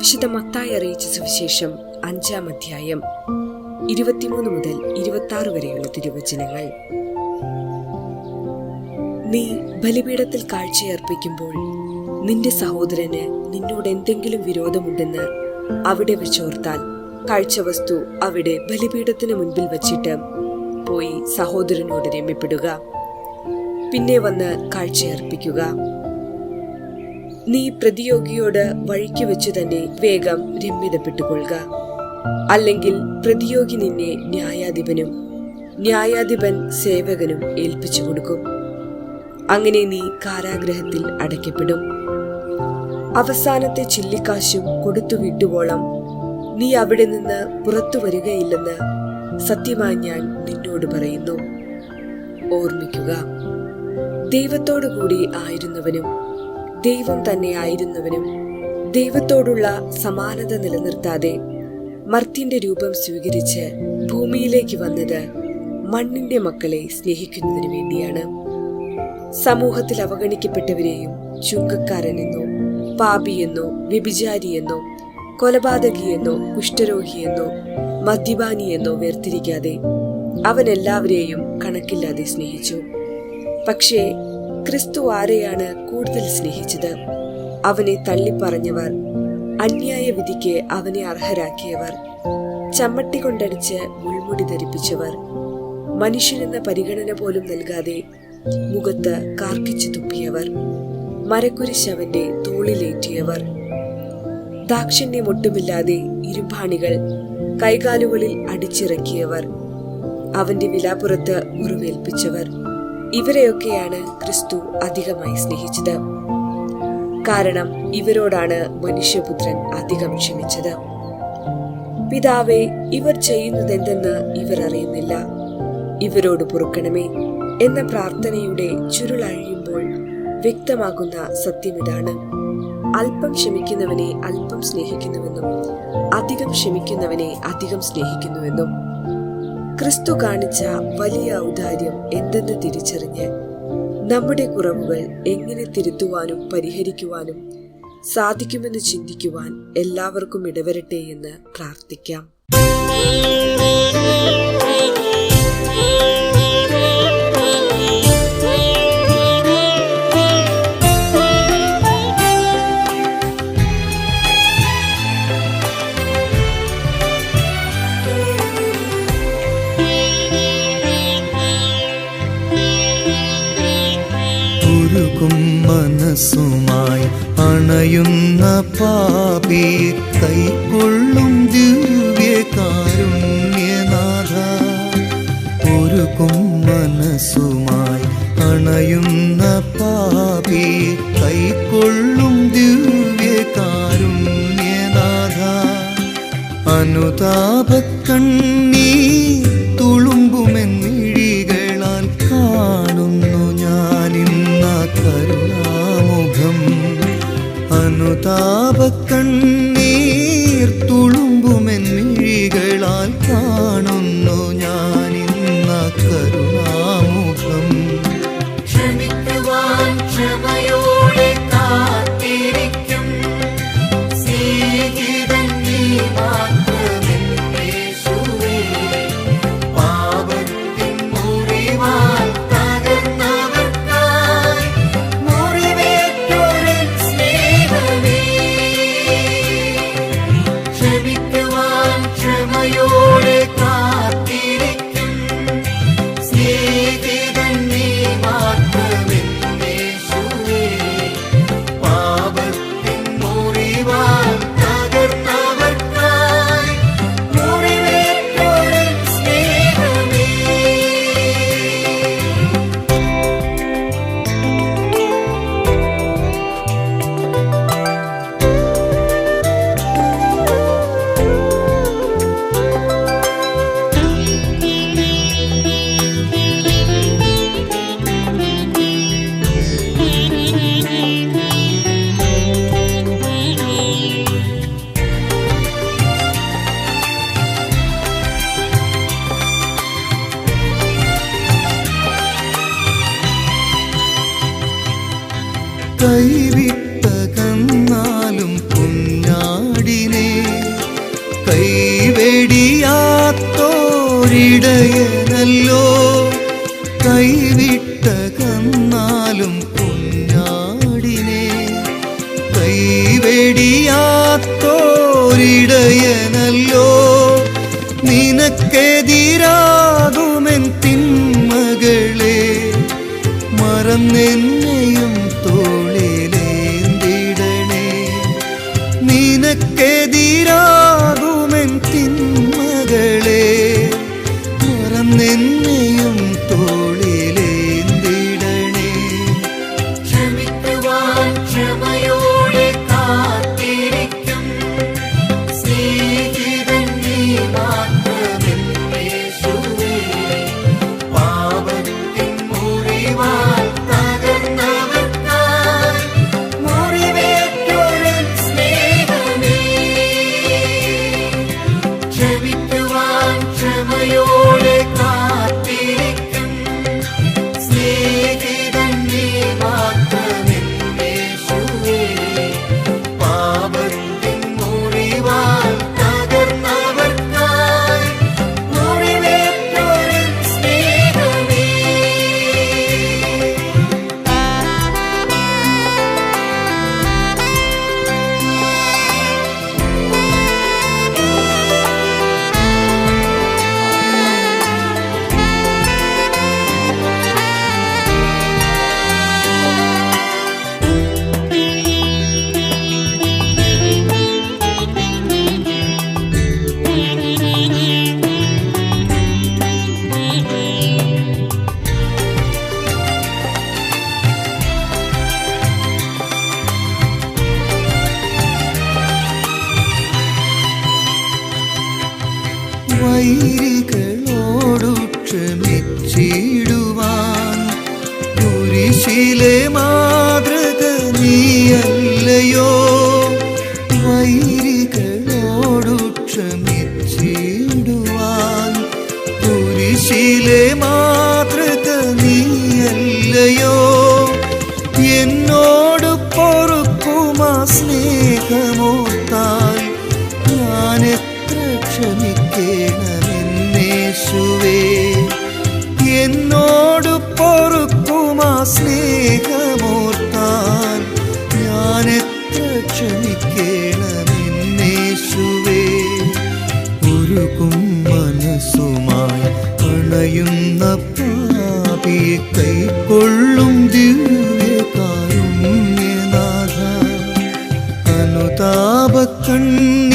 വിശുദ്ധ മത്തായി അറിയിച്ച സുവിശേഷം അഞ്ചാം അധ്യായം ഇരുപത്തിമൂന്ന് മുതൽ ഇരുപത്തി ആറ് വരെയുള്ള തിരുവചനങ്ങൾ. നീ ബലിപീഠത്തിൽ കാഴ്ചയർപ്പിക്കുമ്പോൾ നിന്റെ സഹോദരന് നിന്നോട് എന്തെങ്കിലും വിരോധമുണ്ടെന്ന് അവിടെ വെച്ചോർത്താൽ കാഴ്ചവസ്തു അവിടെ ബലിപീഠത്തിന് മുൻപിൽ വച്ചിട്ട് പോയി സഹോദരനോട് രമ്യപ്പെടുക. പിന്നെ വന്ന് കാഴ്ചയർപ്പിക്കുക. നീ പ്രതിയോഗിയോട് വഴിക്ക് വെച്ച് തന്നെ വേഗം രമ്യതപ്പെട്ടുകൊള്ളുക. അല്ലെങ്കിൽ പ്രതിയോഗി നിന്നെ ന്യായാധിപനും ന്യായാധിപൻ സേവകനും ഏൽപ്പിച്ചു കൊടുക്കും. അങ്ങനെ നീ കാരാഗ്രഹത്തിൽ അടയ്ക്കപ്പെടും. അവസാനത്തെ ചില്ലിക്കാശും കൊടുത്തു വിട്ടുവോളം നീ അവിടെ നിന്ന് പുറത്തു വരികയില്ലെന്ന് സത്യമായി ഞാൻ നിന്നോട് പറയുന്നു. ഓർമ്മിക്കുക. ദൈവത്തോടു കൂടി ആയിരുന്നവനും ദൈവം തന്നെ ആയിരുന്നവനും ദൈവത്തോടുള്ള സമാനത നിലനിർത്താതെ മർത്തിന്റെ രൂപം സ്വീകരിച്ച് ഭൂമിയിലേക്ക് വന്നത് മണ്ണിന്റെ മക്കളെ സ്നേഹിക്കുന്നതിനു വേണ്ടിയാണ്. സമൂഹത്തിൽ അവഗണിക്കപ്പെട്ടവരെയും ചുങ്കക്കാരനെന്നോ പാപിയെന്നോ വ്യഭിചാരിയെന്നോ കൊലപാതകിയെന്നോ കുഷ്ഠരോഗിയെന്നോ മദ്യപാനിയെന്നോ വേർതിരിക്കാതെ അവൻ എല്ലാവരെയും കണക്കില്ലാതെ സ്നേഹിച്ചു. പക്ഷേ ക്രിസ്തു ആരെയാണ് കൂടുതൽ സ്നേഹിച്ചത്? അവനെ തള്ളിപ്പറഞ്ഞവർ അന്യായ വിധിക്ക് അവനെ അർഹരാക്കിയവർ ചമ്മട്ടി കൊണ്ടടിച്ച് മുൾമുടി ധരിപ്പിച്ചവർ മനുഷ്യനെന്ന പരിഗണന പോലും നൽകാതെ മുഖത്ത് കാർക്കിച്ചു തുപ്പിയവർ മരക്കുരിശ് അവന്റെ തോളിലേറ്റിയവർ. ദാക്ഷിണ്യമൊട്ടുമില്ലാതെ ഇരുമ്പാണികൾ കൈകാലുകളിൽ അടിച്ചിറക്കിയവർ അവന്റെ വിലാപുറത്ത് മുറിവേൽപ്പിച്ചവർ ഇവരെയൊക്കെയാണ് ക്രിസ്തു അധികമായി സ്നേഹിച്ചത്. കാരണം ഇവരോടാണ് മനുഷ്യപുത്രൻ അധികം ക്ഷമിച്ചത്. പിതാവെ ഇവർ ചെയ്യുന്നതെന്തെന്ന് ഇവർ അറിയുന്നില്ല. ഇവരോട് പൊറുക്കണമേ എന്ന പ്രാർത്ഥനയുടെ ചുരുളഴിയുമ്പോൾ വ്യക്തമാകുന്ന സത്യമിതാണ്. അല്പം ക്ഷമിക്കുന്നവനെ അല്പം സ്നേഹിക്കുന്നുവെന്നും അധികം ക്ഷമിക്കുന്നവനെ അധികം സ്നേഹിക്കുന്നുവെന്നും. ക്രിസ്തു കാണിച്ച വലിയ ഔദാര്യം എന്തെന്ന് തിരിച്ചറിഞ്ഞ് നമ്മുടെ കുറവുകൾ എങ്ങനെ തിരുത്തുവാനും പരിഹരിക്കുവാനും സാധിക്കുമെന്ന് ചിന്തിക്കുവാൻ എല്ലാവർക്കും ഇടവരട്ടെ എന്ന് പ്രാർത്ഥിക്കാം. മനസ്സുമായി അണയുന്ന പാപി കൈക്കൊള്ളും ദിവ്യകാരുണ്യനാഥ ഒരു മനസ്സുമായി അണയുന്ന പാപി കൈക്കൊള്ളും ദിവ്യകാരുണ്യനാഥ അനുതാപക്കണ്ണീ தாபக்கண் കൈവിട്ടകന്നാലും കുഞ്ഞാടിനെ കൈവെടിയാത്തോരിടയേ വൈരികളോടു ക്ഷമിച്ചിടുവാൻ. കുരിശിലെ മാതൃക നീയല്ലയോ? വൈരികളോടു ക്ഷമിച്ചിടുവാൻ. കുരിശിലെ മാതൃക നീയല്ലയോ? എന്നോട് പൊറുക്കുമാ സ്നേഹമോത്താൽ പൊറുക്കുമാ സ്നേഹമോർത്താൽ ഞാൻ എത്ര ക്ഷമിക്കണമെന്നേശുവേ. ഉരുകും മനസ്സുമായി അണയുന്ന പാപിയെ കൈക്കൊള്ളും ദിവ്യകാരുണ്യനാഥ. അനുതാപ കണ്ണ